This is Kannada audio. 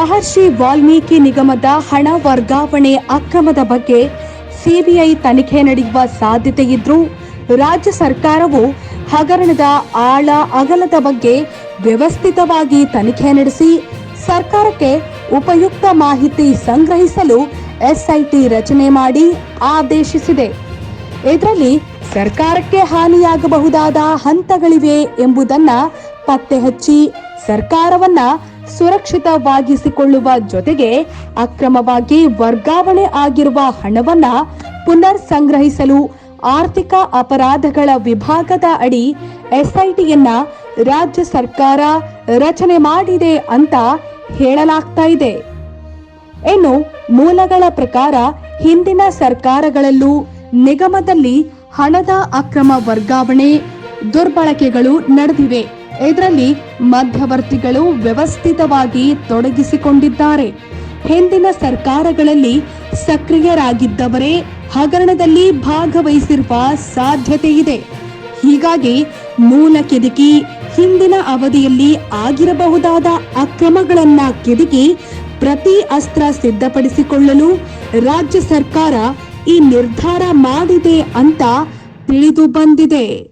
ಮಹರ್ಷಿ ವಾಲ್ಮೀಕಿ ನಿಗಮದ ಹಣ ವರ್ಗಾವಣೆ ಅಕ್ರಮದ ಬಗ್ಗೆ ಸಿಬಿಐ ತನಿಖೆ ನಡೆಯುವ ಸಾಧ್ಯತೆ ಇದ್ರೂ ರಾಜ್ಯ ಸರ್ಕಾರವು ಹಗರಣದ ಆಳ ಅಗಲದ ಬಗ್ಗೆ ವ್ಯವಸ್ಥಿತವಾಗಿ ತನಿಖೆ ನಡೆಸಿ ಸರ್ಕಾರಕ್ಕೆ ಉಪಯುಕ್ತ ಮಾಹಿತಿ ಸಂಗ್ರಹಿಸಲು ಎಸ್ಐಟಿ ರಚನೆ ಮಾಡಿ ಆದೇಶಿಸಿದೆ. ಇದರಲ್ಲಿ ಸರ್ಕಾರಕ್ಕೆ ಹಾನಿಯಾಗಬಹುದಾದ ಹಂತಗಳಿವೆ ಎಂಬುದನ್ನ ಪತ್ತೆ ಹಚ್ಚಿ ಸರ್ಕಾರವನ್ನ ಸುರಕ್ಷಿತವಾಗಿಸಿಕೊಳ್ಳುವ ಜೊತೆಗೆ ಅಕ್ರಮವಾಗಿ ವರ್ಗಾವಣೆ ಆಗಿರುವ ಹಣವನ್ನ ಪುನರ್ ಸಂಗ್ರಹಿಸಲು ಆರ್ಥಿಕ ಅಪರಾಧಗಳ ವಿಭಾಗದ ಅಡಿ ಎಸ್ಐಟಿಯನ್ನ ರಾಜ್ಯ ಸರ್ಕಾರ ರಚನೆ ಮಾಡಿದೆ ಅಂತ ಹೇಳಲಾಗ್ತಾ ಇದೆ. ಇನ್ನು ಮೂಲಗಳ ಪ್ರಕಾರ ಹಿಂದಿನ ಸರ್ಕಾರಗಳಲ್ಲೂ ನಿಗಮದಲ್ಲಿ ಹಣದ ಅಕ್ರಮ ವರ್ಗಾವಣೆ ದುರ್ಬಳಕೆಗಳು ನಡೆದಿವೆ. ಇದರಲ್ಲಿ ಮಧ್ಯವರ್ತಿಗಳು ವ್ಯವಸ್ಥಿತವಾಗಿ ತೊಡಗಿಸಿಕೊಂಡಿದ್ದಾರೆ. ಹಿಂದಿನ ಸರ್ಕಾರಗಳಲ್ಲಿ ಸಕ್ರಿಯರಾಗಿದ್ದವರೇ ಹಗರಣದಲ್ಲಿ ಭಾಗವಹಿಸಿರುವ ಸಾಧ್ಯತೆ ಇದೆ ಹೀಗಾಗಿ ಮೂಲ ಕೆದಕಿ ಹಿಂದಿನ ಅವಧಿಯಲ್ಲಿ ಆಗಿರಬಹುದಾದ ಅಕ್ರಮಗಳನ್ನ ಕೆದಕಿ ಪ್ರತಿ ಅಸ್ತ್ರ ಸಿದ್ಧಪಡಿಸಿಕೊಳ್ಳಲು ರಾಜ್ಯ ಸರ್ಕಾರ ಈ ನಿರ್ಧಾರ ಮಾಡಿದೆ ಅಂತ ತಿಳಿದು ಬಂದಿದೆ.